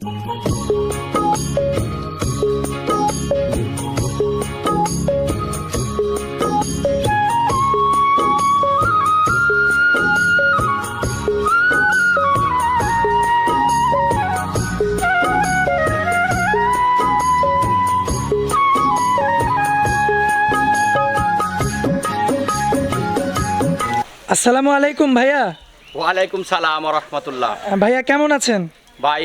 আসসালামু আলাইকুম ভাইয়া। ওয়ালাইকুম সালাম রহমতুল্লাহ। ভাইয়া কেমন আছেন? ভাই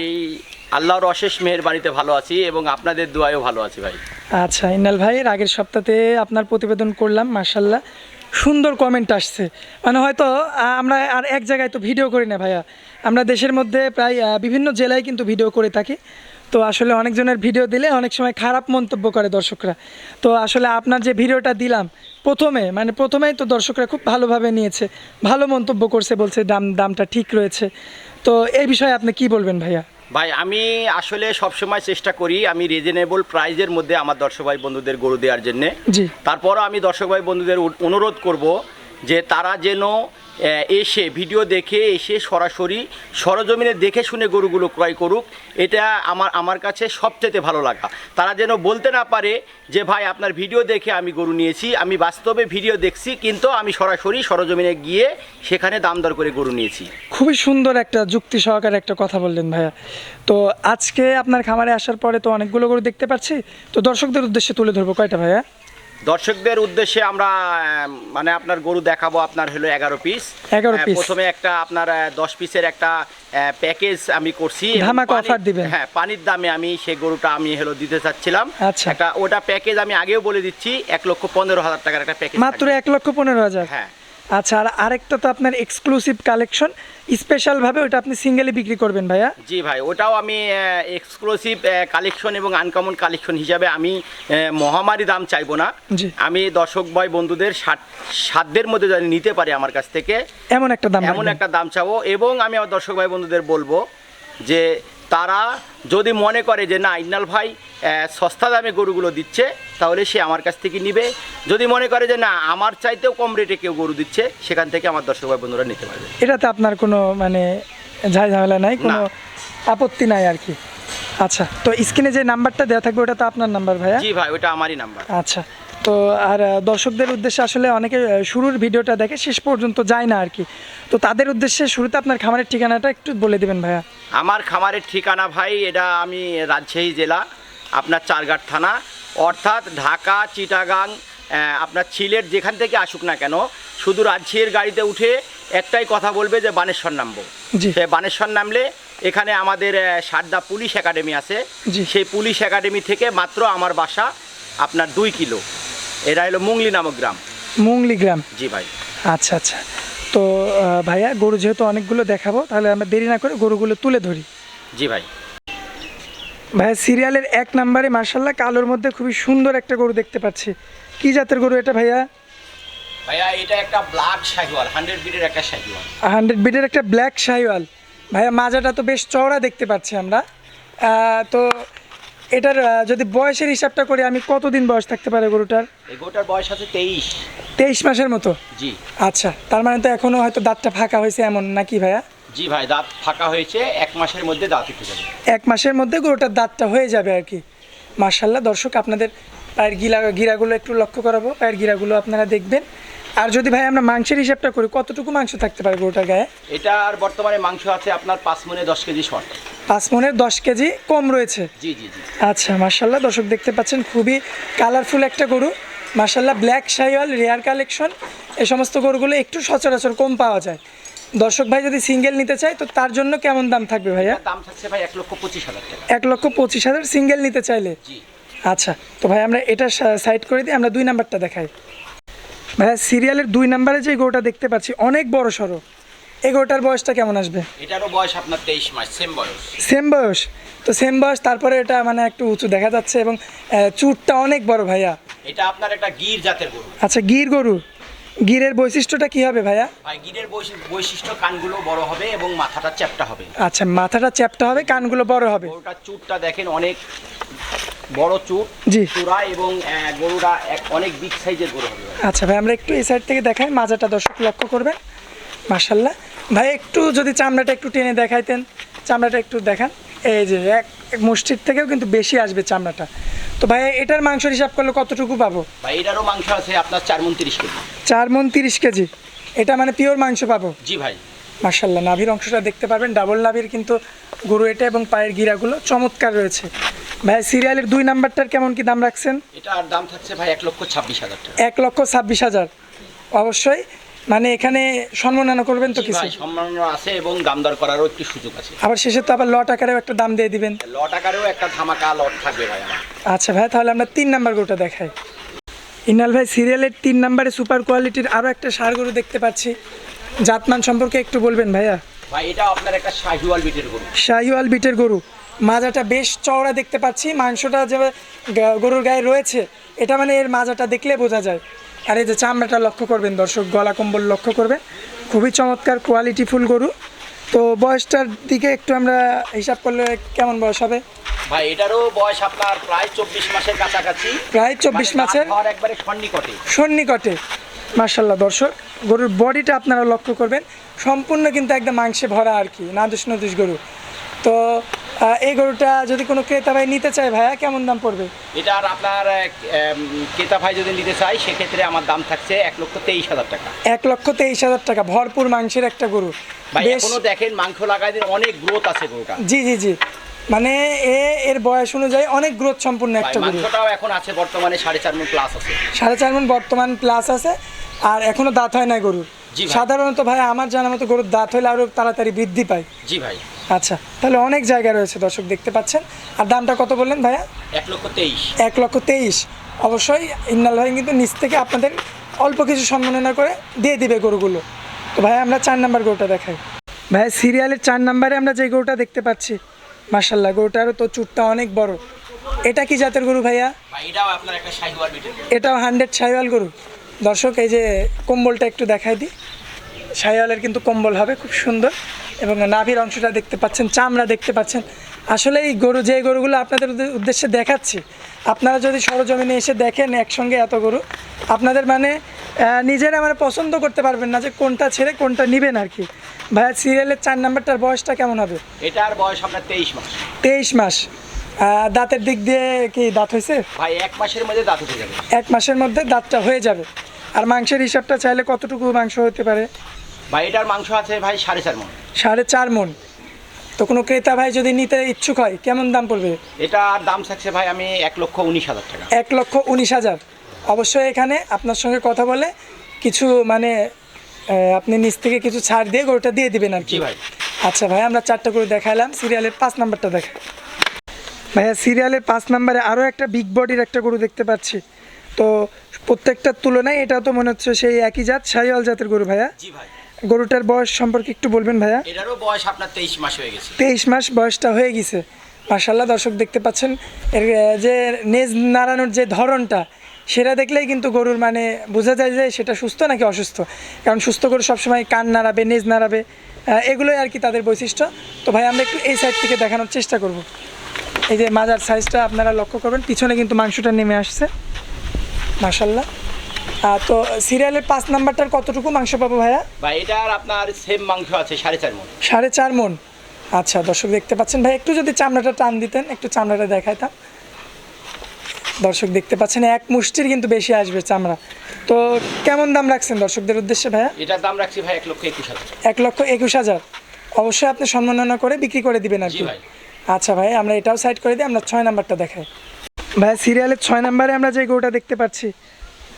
আল্লাহর অশেষ মেহেরবানিতে ভালো আছি এবং আপনাদের দোয়ায়ও ভালো আছি ভাই। আচ্ছা ইনাল ভাই আগের সপ্তাহে আপনার প্রতিবেদন করলাম মার্শাল্লাহ সুন্দর কমেন্ট আসছে। মানে হয়তো আমরা আর এক জায়গায় তো ভিডিও করি না ভাইয়া। আমরা দেশের মধ্যে প্রায় বিভিন্ন জেলায় কিন্তু ভিডিও করে থাকি। তো আসলে অনেকজনের ভিডিও দিলে অনেক সময় খারাপ মন্তব্য করে দর্শকরা। তো আসলে আপনার যে ভিডিওটা দিলাম, প্রথমে মানে প্রথমেই তো দর্শকরা খুব ভালোভাবে নিয়েছে। ভালো মন্তব্য করছে, বলছে দাম, দামটা ঠিক রয়েছে। তো এই বিষয়ে আপনি কি বলবেন ভাইয়া? ভাই আমি আসলে সবসময় চেষ্টা করি আমি রিজনেবল প্রাইজের মধ্যে আমার দর্শক ভাই বন্ধুদের গরু দেওয়ার জন্যে। তারপরও আমি দর্শক ভাই বন্ধুদের অনুরোধ করব যে তারা যেন এসে ভিডিও দেখে, এসে সরাসরি সরজমিনে দেখে শুনে গরুগুলো ক্রয় করুক, এটা আমার আমার কাছে সবচেয়ে ভালো লাগা। তারা যেন বলতে না পারে যে, ভাই, আপনার ভিডিও দেখে আমি গরু নিয়েছি, আমি বাস্তবে ভিডিও দেখছি, কিন্তু আমি সরাসরি সরজমিনে গিয়ে সেখানে দাম দর করে গরু নিয়েছি। খুবই সুন্দর একটা যুক্তি সহকারে একটা কথা বললেন ভাইয়া। তো আজকে আপনার খামারে আসার পরে তো অনেকগুলো গরু দেখতে পাচ্ছি। তো দর্শকদের উদ্দেশ্যে তুলে ধরবো। কয়টা ভাইয়া? দর্শকদের উদ্দেশ্যে আমরা মানে আপনার গরু দেখাবো আপনার হলো এগারো পিস এগারো পিস প্রথমে একটা আপনার দশ পিসের একটা প্যাকেজ আমি করছি। দিবেন। হ্যাঁ পানির দামে আমি সেই গরুটা আমি হলো দিতে চাচ্ছিলাম। আচ্ছা। একটা ওটা প্যাকেজ আমি আগেও বলে দিচ্ছি এক লক্ষ পনেরো হাজার টাকার একটা প্যাকেজ মাত্র এক লক্ষ পনেরো হাজার। হ্যাঁ। আচ্ছা আর আরেকটা তো আপনার এক্সক্লুসিভ কালেকশন স্পেশালভাবে ওটা আপনি সিঙ্গেলি বিক্রি করবেন ভাইয়া? জি ভাই ওটাও আমি এক্সক্লুসিভ কালেকশন এবং আনকমন কালেকশন হিসাবে আমি মহামারী দাম চাইব না। আমি দর্শক ভাই বন্ধুদের সাত- সাধ্যের মধ্যে যদি নিতে পারে আমার কাছ থেকে এমন একটা দাম এমন একটা দাম চাবো। এবং আমি আমার দর্শক ভাই বন্ধুদের বলব যে তারা যদি মনে করে যে না ইন্নাল ভাই সস্তা দামে গরুগুলো দিচ্ছে তাহলে সে আমার কাছ থেকে নিবে। যদি মনে করে যে না আমার চাইতেও কম রেটে কেউ গরু দিচ্ছে সেখান থেকে আমার দর্শক ভাই বন্ধুরা নিতে পারবে। এটাতে আপনার কোনো মানে ঝাই ঝামেলা নাই? কোনো আপত্তি নাই আর কি? আচ্ছা তো স্ক্রিনে যে নাম্বারটা দেওয়া থাকবে ওটা তো আপনার নাম্বার ভাইয়া? জি ভাই ওটা আমারই নাম্বার। আচ্ছা। তো আর দর্শকদের উদ্দেশ্যে আসলে অনেকে শুরুর ভিডিওটা দেখে শেষ পর্যন্ত যায় না আর কি। তো তাদের উদ্দেশ্যে শুরুতে আপনার খামারের ঠিকানাটা একটু বলে দেবেন ভাইয়া। আমার খামারের ঠিকানা ভাই এটা আমি রাজশাহী জেলা আপনার চারঘাট থানা অর্থাৎ ঢাকা চিটাগাং আপনার সিলেট যেখান থেকে আসুক না কেন শুধু রাজশাহীর গাড়িতে উঠে একটাই কথা বলবে যে বানেশ্বর নামবো। সে বানেশ্বর নামলে এখানে আমাদের সারদা পুলিশ একাডেমি আছে। সেই পুলিশ একাডেমি থেকে মাত্র আমার বাসা আপনার দুই কিলো। এটা হলো মুংলি নামক গ্রাম। মুংলি গ্রাম? জি ভাই। আচ্ছা আচ্ছা। তো ভাইয়া গরু যেহেতু অনেকগুলো দেখাবো তাহলে আমরা দেরি না করে গরুগুলো তুলে ধরি। জি ভাই। ভাইয়া সিরিয়ালের এক নম্বরে মার্শাল্লাহ কালোর মধ্যে খুবই সুন্দর একটা গরু দেখতে পাচ্ছি। কি জাতের গরু এটা ভাইয়া? ভাইয়া এটা একটা ব্ল্যাক শাহিওয়াল হান্ড্রেড বিটের একটা শাহিওয়াল হান্ড্রেড বিটের একটা ব্ল্যাক শাইওয়াল ভাইয়া মাজাটা তো বেশ চওড়া দেখতে পাচ্ছি আমরা। তো এটার যদি বয়সের হিসাবটা করি আমি কতদিন বয়স থাকতে পারে গরুটার? এই গরুটার বয়স আছে তেইশ। তেইশ মাসের মতো? জি। আচ্ছা তার মানে তো এখনও হয়তো দাঁতটা ফাঁকা হয়েছে এমন নাকি ভাইয়া? জি ভাই দাঁত ফাঁকা হয়েছে এক মাসের মধ্যে দাঁত উঠে যাবে। এক মাসের মধ্যে গরুটার দাঁতটা হয়ে যাবে আর কি। মার্শাল্লাহ দর্শক আপনাদের পায়ের গিলা গিরাগুলো একটু লক্ষ্য করাবো। পায়ের গিরাগুলো আপনারা দেখবেন। আর যদি ভাই আমরা মাংসের হিসাবটা করি কতটুকু মাংস থাকতে পারে গরুটার গায়ে? এটা আর বর্তমানে মাংস আছে আপনার পাঁচ মনে দশ কেজি শর্ট। পাঁচ মনের দশ কেজি কম রয়েছে? জি জি জি। আচ্ছা মার্শাল্লাহ দর্শক দেখতে পাচ্ছেন খুবই কালারফুল একটা গরু। মার্শাল্লাহ ব্ল্যাক শাইওয়াল রেয়ার কালেকশন এই সমস্ত গরুগুলো একটু সচরাচর কম পাওয়া যায়। দর্শক ভাই যদি সিঙ্গেল নিতে চায় তো তার জন্য কেমন দাম থাকবে ভাইয়া? দাম থাকছে ভাই এক লক্ষ পঁচিশ হাজার টাকা। এক লক্ষ পঁচিশ হাজার সিঙ্গেল নিতে চাইলে? জি। আচ্ছা তো ভাই আমরা এটা সাইড করে দিই আমরা দুই নাম্বারটা দেখাই। ভাইয়া সিরিয়ালের দুই নাম্বারে যে গরুটা দেখতে পাচ্ছি অনেক বড় সড়ো। এই গরুটার বয়সটা কেমন আসবে? এটারও বয়স আপনার তেইশ মাস সেম বয়স। সেম বয়স? তো সেম বয়স তারপরে এটা মানে একটু উঁচু দেখা যাচ্ছে এবং চুটটা অনেক বড় ভাইয়া। এটা আপনার একটা গির জাতের গরু। আচ্ছা গির গরু। গিরের বৈশিষ্ট্যটা কি হবে ভাইয়া? ভাই গিরের বৈশিষ্ট্য কানগুলো বড় হবে এবং মাথাটা চ্যাপটা হবে। আচ্ছা মাথাটা চ্যাপটা হবে কানগুলো বড় হবে। গরুটার চুটটা দেখেন অনেক বড় চুট জি। চূড়া এবং গরুটা এক- অনেক বিগ সাইজের গরু হবে। আচ্ছা ভাই আমরা একটু এই সাইড থেকে দেখাই মাজাটা দর্শক লক্ষ্য করবেন। মার্শাল্লাহ ভাই একটু যদি চামড়াটা একটু টেনে দেখাইতেন চামড়াটা একটু দেখান। এই যে এক এক মুষ্টির থেকেও কিন্তু বেশি আসবে চামড়াটা। তো ভাই এটার মাংস হিসাব করলে কতটুকু পাবো? ভাই এটারও মাংস আছে আপনার চার মন তিরিশ কেজি। চার মন তিরিশ কেজি। এটা মানে পিওর মাংস পাবো? জি ভাই। মার্শাল্লাহ নাভির অংশটা দেখতে পারবেন। ডাবল নাভির কিন্তু গরু এটা এবং পায়ের গিরাগুলো চমৎকার রয়েছে। ভাই সিরিয়ালের দুই নাম্বারটার কেমন কি দাম রাখছেন? এটার দাম থাকছে ভাই এক লক্ষ ছাব্বিশ হাজার টাকা। এক লক্ষ ছাব্বিশ হাজার। অবশ্যই মানে এখানে সম্মাননা করবেন তো কিছু? সম্মাননা আছে এবং দাম দর করারও একটু সুযোগ আছে। আবার শেষে তো আবার লট আকারেও একটা দাম দিয়ে দিবেন। লট আকারেও একটা ধামাকা লট থাকবে ভাই আমার। আচ্ছা ভাই তাহলে আমরা তিন নাম্বার গরুটা দেখাই। ইনাল ভাই সিরিয়ালের তিন নাম্বারে সুপার কোয়ালিটির আরও একটা সার গরু দেখতে পাচ্ছি। জাতমান সম্পর্কে একটু বলবেন ভাইয়া? ভাই এটা আপনার একটা শাহিওয়াল বিটের গরু। শাহিওয়াল বিটের গরু। মাজাটা বেশ চওড়া দেখতে পাচ্ছি মাংসটা যে গরুর গায়ে রয়েছে এটা মানে এর মাজাটা দেখলে বোঝা যায়। আর এই যে চামড়াটা লক্ষ্য করবেন দর্শক গলা কম্বল লক্ষ্য করবেন খুবই চমৎকার কোয়ালিটিফুল গরু। তো বয়সটার দিকে একটু আমরা হিসাব করলে কেমন বয়স হবে? ভাই এটারও বয়স আপনার প্রায় চব্বিশ মাসের কাছাকাছি। প্রায় চব্বিশ মানে মাসের? একবারে সন্নিকটে। সন্নিকটে মার্শাল্লাহ দর্শক। গরুর বডিটা আপনারা লক্ষ্য করবেন সম্পূর্ণ কিন্তু একদম মাংসে ভরা আর কি নাদুস নদুস গরু। তো এই গরুটা যদি কোনো ক্রেতা ভাই নিতে চায় ভাইয়া কেমন দাম পড়বে? এটা আর আপনার ক্রেতা ভাই যদি নিতে চায় সেক্ষেত্রে আমার দাম থাকছে এক লক্ষ তেইশ হাজার টাকা। এক লক্ষ তেইশ হাজার টাকা ভরপুর মাংসের একটা গরু। ভাই এখনও দেখেন মাংস লাগাই দিন অনেক গ্রোথ আছে গরুটা। জি জি জি। মানে এ এর বয়স অনুযায়ী অনেক গ্রোথ সম্পূর্ণ একটা গরু। মাংসটাও এখন আছে বর্তমানে সাড়ে চার মন প্লাস আছে। সাড়ে চার মন বর্তমান প্লাস আছে আর এখনও দাঁত হয় না গরুর। সাধারণত ভাই আমার জানা মতো গরুর দাঁত হলে আরও তাড়াতাড়ি বৃদ্ধি পায়। জি ভাই। আচ্ছা তাহলে অনেক জায়গা রয়েছে দর্শক দেখতে পাচ্ছেন। আর দামটা কত বললেন ভাইয়া? এক লক্ষ তেইশ। এক লক্ষ তেইশ। অবশ্যই ইন্নাল ভাই কিন্তু নিচ থেকে আপনাদের অল্প কিছু সম্মাননা করে দিয়ে দিবে গরুগুলো। তো ভাই আমরা চার নাম্বার গরুটা দেখাই। ভাই সিরিয়ালের চার নাম্বারে আমরা যে গরুটা দেখতে পাচ্ছি মার্শাল্লাহ গরুটারও তো চুটটা অনেক বড়। এটা কি জাতের গরু ভাইয়া? এটাও শাহিওয়াল গরু। হান্ড্রেড সাইওয়াল গরু। দর্শক এই যে কম্বলটা একটু দেখাই দিই। সাইওয়ালের কিন্তু কম্বল হবে খুব সুন্দর। এবং নাভির অংশটা দেখতে পাচ্ছেন চামড়া দেখতে পাচ্ছেন। আসলে এই গরু যে গরুগুলো আপনাদের উদ্দেশ্যে দেখাচ্ছি আপনারা যদি সরজমিনে এসে দেখেন একসঙ্গে এত গরু আপনাদের মানে নিজেরা মানে পছন্দ করতে পারবেন না যে কোনটা ছেড়ে কোনটা নেবেন আর কি। ভাইয়া সিরিয়ালের চার নাম্বারটার বয়সটা কেমন হবে? এটার বয়স আপনার তেইশ মাস। তেইশ মাস। দাঁতের দিক দিয়ে কি দাঁত হয়েছে? ভাই এক মাসের মধ্যে দাঁত হয়ে যাবে। এক মাসের মধ্যে দাঁতটা হয়ে যাবে। আর মাংসের হিসাবটা চাইলে কতটুকু মাংস হতে পারে? ভাই এটার মাংস আছে ভাই সাড়ে চার মন। সাড়ে চার মন। তো কোনো ক্রেতা ভাই যদি নিতে ইচ্ছুক হয় কেমন দাম পড়বে? এটার দাম থাকছে ভাই আমি এক লক্ষ উনিশ হাজার টাকা। এক লক্ষ উনিশ হাজার। অবশ্যই এখানে আপনার সঙ্গে কথা বলে কিছু মানে আপনি নিচ থেকে কিছু ছাড় দিয়ে গরুটা দিয়ে দিবেন আর কি। ভাই। আচ্ছা ভাই আমরা চারটা করে দেখালাম সিরিয়ালের পাঁচ নাম্বারটা দেখা। ভাইয়া সিরিয়ালের পাঁচ নাম্বারে আরও একটা বিগ বডির একটা গরু দেখতে পাচ্ছি। তো প্রত্যেকটার তুলনায় এটাও তো মনে হচ্ছে সেই একই জাত সাইওয়াল জাতের গরু ভাইয়া। জি ভাই। গরুটার বয়স সম্পর্কে একটু বলবেন ভাইয়া? এটারও বয়স আপনার তেইশ মাস হয়ে গেছে। তেইশ মাস বয়সটা হয়ে গেছে। মার্শাল্লাহ দর্শক দেখতে পাচ্ছেন এর যে নেজ নাড়ানোর যে ধরনটা সেটা দেখলেই কিন্তু গরুর মানে বোঝা যায় যে সেটা সুস্থ নাকি অসুস্থ। কারণ সুস্থ গরু সবসময় কান নাড়াবে নেজ নাড়াবে এগুলোই আর কি তাদের বৈশিষ্ট্য। তো ভাই আমরা একটু এই সাইড থেকে দেখানোর চেষ্টা করব। এই যে মাজার সাইজটা আপনারা লক্ষ্য করবেন পিছনে কিন্তু মাংসটা নেমে আসছে। মার্শাল্লাহ তো সিরিয়ালের পাঁচ নাম্বারটার কতটুকু মাংস পাবো ভাইয়া? ভাই এটার আপনার সেম মাংস আছে সাড়ে চার মন। সাড়ে চার মন। আচ্ছা দর্শক দেখতে পাচ্ছেন। ভাই একটু যদি চামড়াটা টান দিতেন একটু চামড়াটা দেখাইতাম। দর্শক দেখতে পাচ্ছেন এক মুষ্টির কিন্তু বেশি আসবে চামড়া। তো কেমন দাম রাখছেন দর্শকদের উদ্দেশ্যে ভাইয়া? এটার দাম রাখছি ভাই এক লক্ষ একুশ হাজার। এক লক্ষ একুশ হাজার। অবশ্যই আপনি সম্মাননা করে বিক্রি করে দিবেন আর কি। আচ্ছা ভাই আমরা এটাও সাইড করে দিই আমরা ছয় নাম্বারটা দেখাই। ভাই সিরিয়ালের ছয় নাম্বারে আমরা যে গরুটা দেখতে পাচ্ছি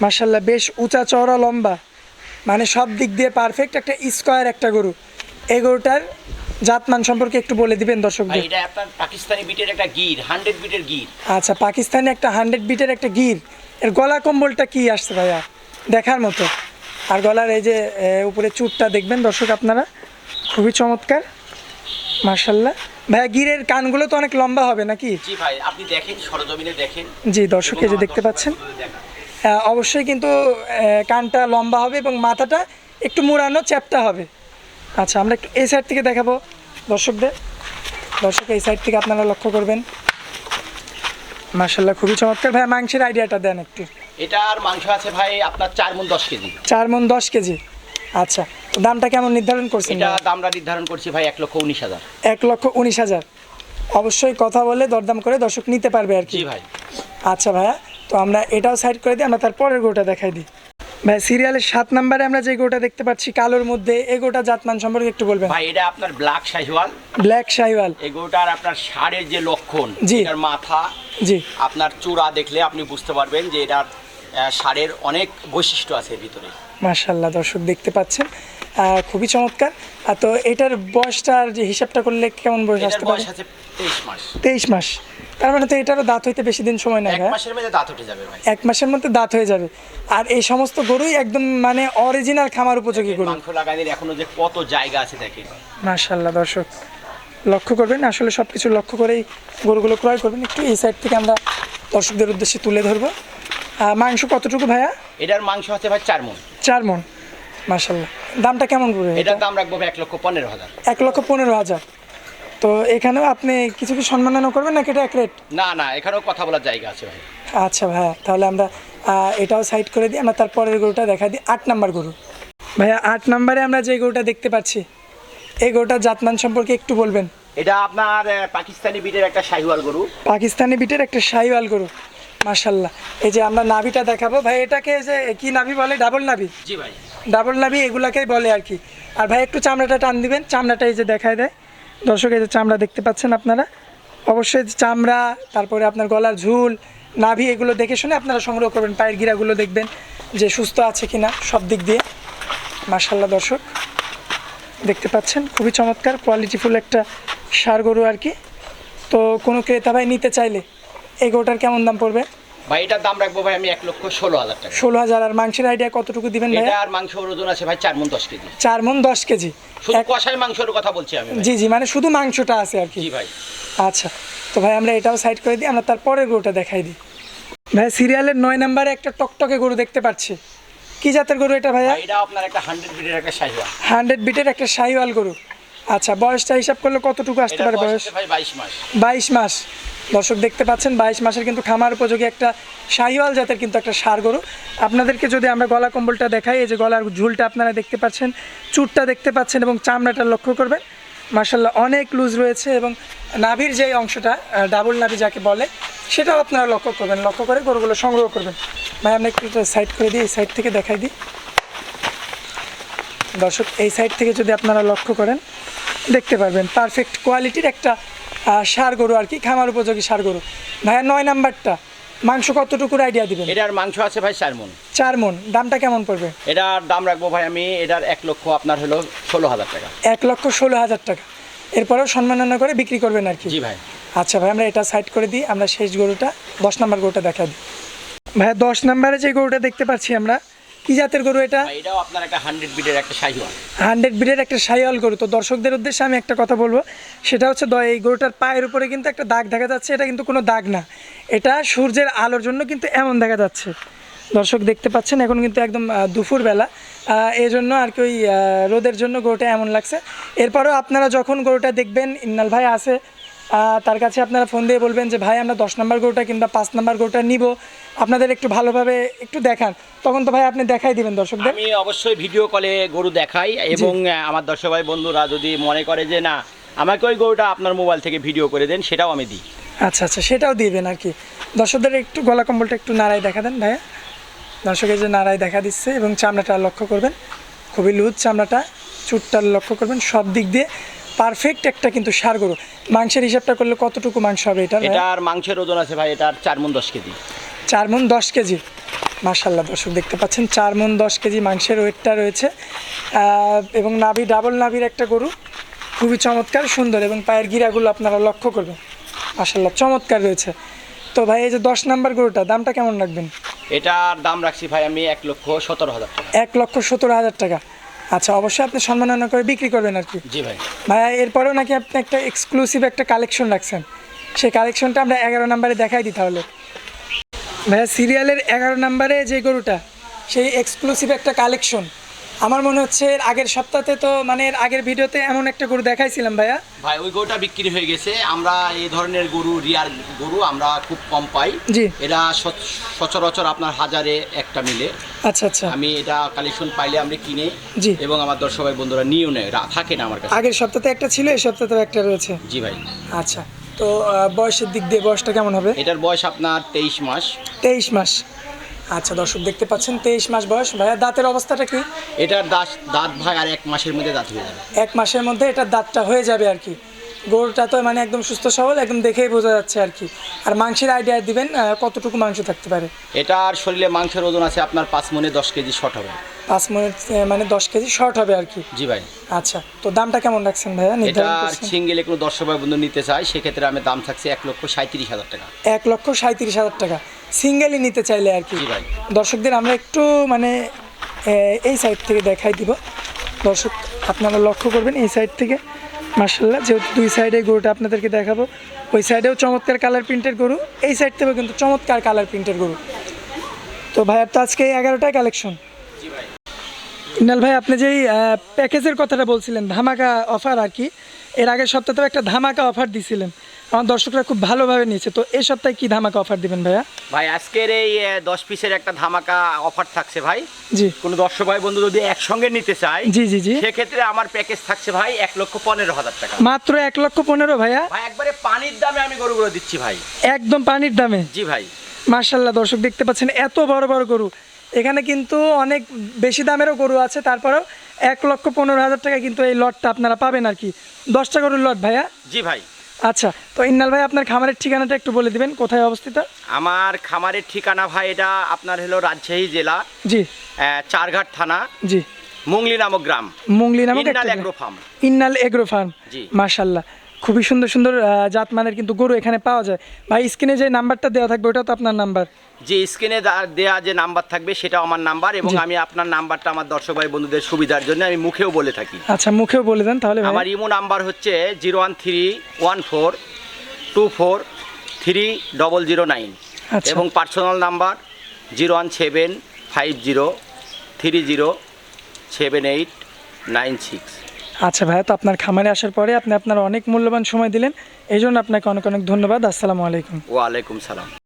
মার্শাল্লাহ বেশ উঁচা চওড়া লম্বা। মানে সব দিক দিয়ে পারফেক্ট একটা স্কোয়ার একটা গরু। এই গরুটার জাতমান সম্পর্কে একটু বলে দিবেন ভাই দর্শকদের এটা আপনার পাকিস্তানি বিটের একটা গির হান্ড্রেড বিটের গির। আচ্ছা পাকিস্তানি একটা হান্ড্রেড বিটের একটা গির। এর গলা কম্বলটা কি আসছে ভাইয়া? দেখার মতো। আর গলার এই যে উপরে চুটটা দেখবেন দর্শক আপনারা? খুবই চমৎকার। মার্শাল্লাহ ভাইয়া গিরের কানগুলো তো অনেক লম্বা হবে নাকি? জি ভাই আপনি দেখেন সরজমিনে দেখেন। জি দর্শক এই যে দেখতে পাচ্ছেন। অবশ্যই কিন্তু কানটা লম্বা হবে এবং মাথাটা একটু মোড়ানো চ্যাপটা হবে। আচ্ছা আমরা একটু এই সাইড থেকে দেখাবো দর্শকদের। দর্শক এই সাইড থেকে আপনারা লক্ষ্য করবেন। মার্শাল্লাহ খুবই চমৎকার। ভাই মাংসের আইডিয়াটা দেন একটু। এটার মাংস আছে ভাই আপনার চার মন দশ কেজি। চার মন দশ কেজি। আচ্ছা দামটা কেমন নির্ধারণ করছেন এটা দামটা নির্ধারণ করছি ভাই এক লক্ষ উনিশ হাজার। এক লক্ষ উনিশ হাজার। অবশ্যই কথা বলে দরদাম করে দর্শক নিতে পারবে আর কি। ভাই। আচ্ছা ভাইয়া তো আমরা এটাও সাইড করে দিই আমরা তার পরের গোটা দেখাই দিই। ভাই সিরিয়ালের সাত নম্বরে আমরা যে গোটা দেখতে পাচ্ছি কালোর মধ্যে এই গোটা জাতমান সম্পর্কে একটু বলবেন। ভাই এটা আপনার ব্ল্যাক শাহিওয়াল। ব্ল্যাক শাহিওয়াল। এগুলোটার আপনার ষাঁড়ের যে লক্ষণ জি। এটার মাথা জি। আপনার চূড়া দেখলে আপনি বুঝতে পারবেন যে এটার আহ, অনেক বৈশিষ্ট্য আছে ভিতরে। মাশাল্লাহ দর্শক দেখতে পাচ্ছেন। খুবই চমৎকার। আর তো এটার বয়সটার যে হিসাবটা করলে কেমন বয়স আসতে পারে? তেইশ মাস। তার মানে তো এটারও দাঁত হইতে বেশি দিন সময় নেই এক মাসের মধ্যে দাঁত উঠে যাবে ভাই। এক মাসের মধ্যে দাঁত হয়ে যাবে। আর এই সমস্ত গরুই একদম মানে অরিজিনাল খামার উপযোগী গরু। মাংস এখনও যে কত জায়গা আছে দেখেন। মাশাল্লাহ দর্শক। লক্ষ্য করবেন আসলে সব কিছু লক্ষ্য করেই গরুগুলো ক্রয় করবেন। একটু এই সাইড থেকে আমরা দর্শকদের উদ্দেশ্যে তুলে ধরবো। মাংস কতটুকু ভাইয়া? এটার মাংস আছে ভাই চার মন। চার মন। মাশাল্লাহ দামটা কেমন পড়বে এটা? এটার দাম রাখব ভাই এক লক্ষ পনেরো হাজার। এক লক্ষ পনেরো হাজার। তো এখানেও আপনি কিছু কি সম্মাননা করবেন নাকি এটা এক রেট? না না এখানেও কথা বলার জায়গা আছে ভাই। আচ্ছা ভাইয়া তাহলে আমরা এটাও সাইড করে দিই আমরা তারপরের গরুটা দেখা দিই আট নাম্বার গরু। ভাইয়া আট নাম্বারে আমরা যে গরুটা দেখতে পাচ্ছি এই গরুটার জাতমান সম্পর্কে একটু বলবেন। এটা আপনার পাকিস্তানি বিটের একটা শাহিওয়াল গরু। পাকিস্তানি বিটের একটা শাহিওয়াল গরু মাশাল্লাহ এই যে আমরা নাভিটা দেখাবো ভাই এটাকে যে কি নাভি বলে? ডাবল নাভি? জি ভাই। ডাবল নাভি এগুলাকেই বলে আর কি। আর ভাই, একটু চামড়াটা টান দিবেন। চামড়াটা এই যে দেখায় দেয়। দর্শক, এই যে চামড়া দেখতে পাচ্ছেন আপনারা? অবশ্যই চামড়া, তারপরে আপনার গলার ঝুল, নাভি, এগুলো দেখে শুনে আপনারা সংগ্রহ করবেন। পায়ের গিরাগুলো দেখবেন যে সুস্থ আছে কিনা, সব দিক দিয়ে। মাশাল্লাহ দর্শক, দেখতে পাচ্ছেন? খুবই চমৎকার কোয়ালিটিফুল একটা সার গরু আর কি। তো কোনো ক্রেতা ভাই নিতে চাইলে, এই গরুটার কেমন দাম পড়বে? ভাই এটার দাম রাখব ভাই আমি এক লক্ষ ষোলো হাজার টাকা। ষোলো হাজার। আর মাংসের আইডিয়া কতটুকু দিবেন ভাই এটা আর মাংস ওজন আছে ভাই চার মন দশ কেজি। চার মন দশ কেজি। শুধু কষাই মাংসের কথা বলছি আমি জি জি মানে শুধু মাংসটা আছে আর কি। জি ভাই। আচ্ছা তো ভাই আমরা এটাও সাইড করে দিই আমরা তারপরের গরুটা দেখাই দিই। ভাই সিরিয়ালের নয় নাম্বারে একটা টকটকে গরু দেখতে পাচ্ছি। কি জাতের গরু এটা ভাইয়া? এটা আপনার একটা হান্ড্রেড বিটের একটা শাহিওয়াল হান্ড্রেড বিটের একটা শাহিওয়াল গরু। আচ্ছা বয়সটা হিসাব করলে কতটুকু আসতে পারে বয়স ভাই বাইশ মাস। বাইশ মাস। দর্শক দেখতে পাচ্ছেন, বাইশ মাসের কিন্তু খামার উপযোগী একটা শাহিওয়াল জাতের কিন্তু একটা সার গরু। আপনাদেরকে যদি আমরা গলা কম্বলটা দেখাই, এই যে গলার ঝুলটা আপনারা দেখতে পাচ্ছেন, চুটটা দেখতে পাচ্ছেন এবং চামড়াটা লক্ষ্য করবেন। মার্শাল্লাহ অনেক লুজ রয়েছে এবং নাভির যে অংশটা ডাবল নাভি যাকে বলে, সেটাও আপনারা লক্ষ্য করবেন, লক্ষ্য করে গরুগুলো সংগ্রহ করবেন। ভাই আমরা একটু সাইড করে দিই, এই সাইড থেকে দেখাই দিই। দর্শক, এই সাইড থেকে যদি আপনারা লক্ষ্য করেন, দেখতে পারবেন পারফেক্ট কোয়ালিটির একটা ষাঁড় গরু আর কি খামার উপযোগী সার গরু। ভাইয়া নয় নাম্বারটা। মাংস কতটুকুর আইডিয়া দিবেন? এটার মাংস আছে ভাই চার মন। চার মন। দামটা কেমন পড়বে? এটার দাম রাখব ভাই আমি এটার এক লক্ষ আপনার হলো ষোলো হাজার টাকা। এক লক্ষ ষোলো হাজার টাকা। এরপরেও সম্মাননা করে বিক্রি করবেন আর কি। জি ভাই। আচ্ছা ভাই আমরা এটা সাইড করে দিই আমরা শেষ গরুটা দশ নাম্বার গরুটা দেখা দিই। ভাইয়া দশ নাম্বারে যে গরুটা দেখতে পাচ্ছি আমরা কি জাতের গরু এটা? এটাও আপনার একটা হান্ড্রেড বিটের একটা শাহিওয়াল হান্ড্রেড বিডের একটা সাইয়াল গরু। তো দর্শকদের উদ্দেশ্যে আমি একটা কথা বলব। সেটা হচ্ছে এই গরুটার পায়ের উপরে কিন্তু একটা দাগ দেখা যাচ্ছে। এটা কিন্তু কোনো দাগ না। এটা সূর্যের আলোর জন্য কিন্তু এমন দেখা যাচ্ছে। দর্শক দেখতে পাচ্ছেন এখন কিন্তু একদম দুপুরবেলা। এই জন্য আর কি ওই রোদের জন্য গরুটা এমন লাগছে। এরপরেও আপনারা যখন গরুটা দেখবেন ইন্নাল ভাই আছে তার কাছে আপনারা ফোন দিয়ে বলবেন যে ভাই আমরা দশ নম্বর গরুটা কিংবা পাঁচ নম্বর গরুটা নিব। আপনাদের একটু ভালোভাবে একটু দেখান। তখন তো ভাই আপনি দেখাই দিবেন দর্শকদের। আমি অবশ্যই ভিডিও কলে গরু দেখাই এবং আমার দর্শক ভাই বন্ধুরা যদি মনে করে যে না আমাকে ওই গরুটা আপনার মোবাইল থেকে ভিডিও করে দেন সেটাও আমি দিই। আচ্ছা আচ্ছা সেটাও দিবেন আর কি। দর্শকদের একটু গলা কম্বলটা একটু নাড়াই দেখা দেন ভাইয়া। দর্শকের যে নাড়াই দেখা দিচ্ছে এবং চামড়াটা লক্ষ্য করবেন। খুবই লুজ চামড়াটা চুটটা লক্ষ্য করবেন সব দিক দিয়ে। পারফেক্ট একটা কিন্তু সার গরু। মাংসের হিসাবটা করলে কতটুকু মাংস হবে এটা এটার মাংসের ওজন আছে ভাই এটার চার মন দশ কেজি। চার মন দশ কেজি। মার্শাল্লাহ দর্শক দেখতে পাচ্ছেন চার মন দশ কেজি মাংসের ওয়েটটা রয়েছে। এবং নাভি ডাবল নাভির একটা গরু। খুবই চমৎকার সুন্দর এবং পায়ের গিরাগুলো আপনারা লক্ষ্য করবেন। মার্শাল্লাহ চমৎকার রয়েছে। তো ভাই এই যে দশ নাম্বার গরুটা দামটা কেমন রাখবেন? এটার দাম রাখছি ভাই আমি এক লক্ষ সতেরো হাজার টাকা। এক লক্ষ সত্তর হাজার টাকা। আচ্ছা অবশ্যই আপনি সম্মাননা করে বিক্রি করবেন আর কি। জি ভাই। ভাইয়া এরপরেও নাকি আপনি একটা এক্সক্লুসিভ একটা কালেকশন রাখছেন। সেই কালেকশনটা আমরা এগারো নাম্বারে দেখাই দিই তাহলে। ভাইয়া সিরিয়ালের এগারো নাম্বারে যে গরুটা সেই এক্সক্লুসিভ একটা কালেকশন আমার মনে হচ্ছে এর আগের সপ্তাহে তো মানে এর আগের ভিডিওতে এমন একটা গরু দেখাইছিলাম ভাইয়া। ভাই ওই গরুটা বিক্রি হয়ে গেছে। আমরা এই ধরনের গরু রিয়ার গরু আমরা খুব কম পাই। জি। এরা সচ- সচরাচর আপনার হাজারে একটা মিলে। আচ্ছা আচ্ছা। আমি এটা কালেকশন পাইলে আমরা কিনে। জি। এবং আমার দর্শক ভাই বন্ধুরা নিয়েও নেয় থাকে না আমার কাছে। আগের সপ্তাহে একটা ছিল এই সপ্তাহেও একটা রয়েছে। জি ভাই। আচ্ছা তো বয়সের দিক দিয়ে বয়সটা কেমন হবে? এটার বয়স আপনার তেইশ মাস। তেইশ মাস। আচ্ছা দর্শক দেখতে পাচ্ছেন তেইশ মাস বয়স। ভাইয়া দাঁতের অবস্থাটা কি? এটার দাঁত দাঁত ভাই আর এক মাসের মধ্যে দাঁত হয়ে যাবে। এক মাসের মধ্যে এটার দাঁতটা হয়ে যাবে আর কি। গরুটা তো মানে একদম সুস্থ সবল একদম দেখেই বোঝা যাচ্ছে আর কি। আর মাংসের আইডিয়া দিবেন কতটুকু মাংস থাকতে পারে? এটার শরীরে মাংসের ওজন আছে আপনার পাঁচ মনে দশ কেজি শর্ট হবে। পাঁচ আহ, মানে দশ কেজি শর্ট হবে আর কি। জি ভাই। আচ্ছা তো দামটা কেমন রাখছেন ভাইয়া? এটা? সিঙ্গেলে কোনো দর্শক ভাই বন্ধু নিতে চায় সেক্ষেত্রে আমি দাম থাকছে এক লক্ষ সাঁত্রিশ হাজার টাকা। এক লক্ষ সাঁত্রিশ হাজার টাকা। সিঙ্গেলই নিতে চাইলে আর কি। ভাই। দর্শকদের আমরা একটু মানে এই সাইড থেকে দেখাই দিব। দর্শক আপনারা লক্ষ্য করবেন এই সাইড থেকে। মার্শাল্লাহ যেহেতু দুই সাইডে গরুটা আপনাদেরকে দেখাবো ওই সাইডেও চমৎকার কালার প্রিন্টের গরু এই সাইড থেকেও কিন্তু চমৎকার কালার প্রিন্টের গরু। তো ভাইয়ার তো আজকে এগারোটায় কালেকশন ইনাল ভাই আপনি যেই প্যাকেজের কথাটা বলছিলেন ধামাকা অফার আর কি এর আগের সপ্তাহে একটা ধামাকা অফার দিছিলেন। আমার দর্শকরা খুব ভালোভাবে নিয়েছে। তো এই সপ্তাহে কি ধামাকা অফার দিবেন ভাইয়া? ভাই আজকের এই দশ পিসের একটা ধামাকা অফার থাকছে ভাই। জি। কোনো দর্শক ভাই বন্ধু যদি একসঙ্গে নিতে চায় জি জি জি। সেক্ষেত্রে আমার প্যাকেজ থাকছে ভাই এক লক্ষ পনেরো হাজার টাকা। মাত্র এক লক্ষ পনেরো ভাইয়া? ভাই একবারে পানির দামে আমি গরুগুলো দিচ্ছি ভাই। একদম পানির দামে? জি ভাই। মার্শাল্লাহ দর্শক দেখতে পাচ্ছেন এত বড় বড় গরু। এখানে কিন্তু অনেক বেশি দামেরও গরু আছে তারপরেও এক লক্ষ পনেরো হাজার টাকা কিন্তু এই লটটা আপনারা পাবেন আর কি। দশটা গরুর লট ভাইয়া? জি ভাই। আচ্ছা তো ইন্নাল ভাই আপনার খামারের ঠিকানাটা একটু বলে দিবেন কোথায় অবস্থিত? আমার খামারের ঠিকানা ভাই এটা আপনার হলো রাজশাহী জেলা জি। চারঘাট থানা জি। মুংলি নামক গ্রাম। মুংলি নামক Innal agro farm. Innal agro farm. জি। মার্শাল্লাহ খুবই সুন্দর সুন্দর আহ, জাতমানের কিন্তু গরু এখানে পাওয়া যায়। ভাই স্ক্রিনে যে নাম্বারটা দেওয়া থাকবে ওটা তো আপনার নাম্বার। যে স্ক্রিনে দেওয়া যে নাম্বার থাকবে সেটা আমার নাম্বার এবং আমি আপনার নাম্বারটা আমার দর্শক ভাই বন্ধুদের সুবিধার জন্য আমি মুখেও বলে থাকি। আচ্ছা মুখেও বলে দেন তাহলে আমার ইমো নাম্বার হচ্ছে zero one three one four two four three double zero nine আচ্ছা। এবং personal number zero one seven five zero three zero seven eight nine six. আচ্ছা ভাইয়া, তো আপনার খামারে আসার পরে আপনি আপনার অনেক মূল্যবান সময় দিলেন, এই জন্য আপনাকে অনেক অনেক ধন্যবাদ। আসসালামু আলাইকুম। ওয়ালাইকুম সালাম।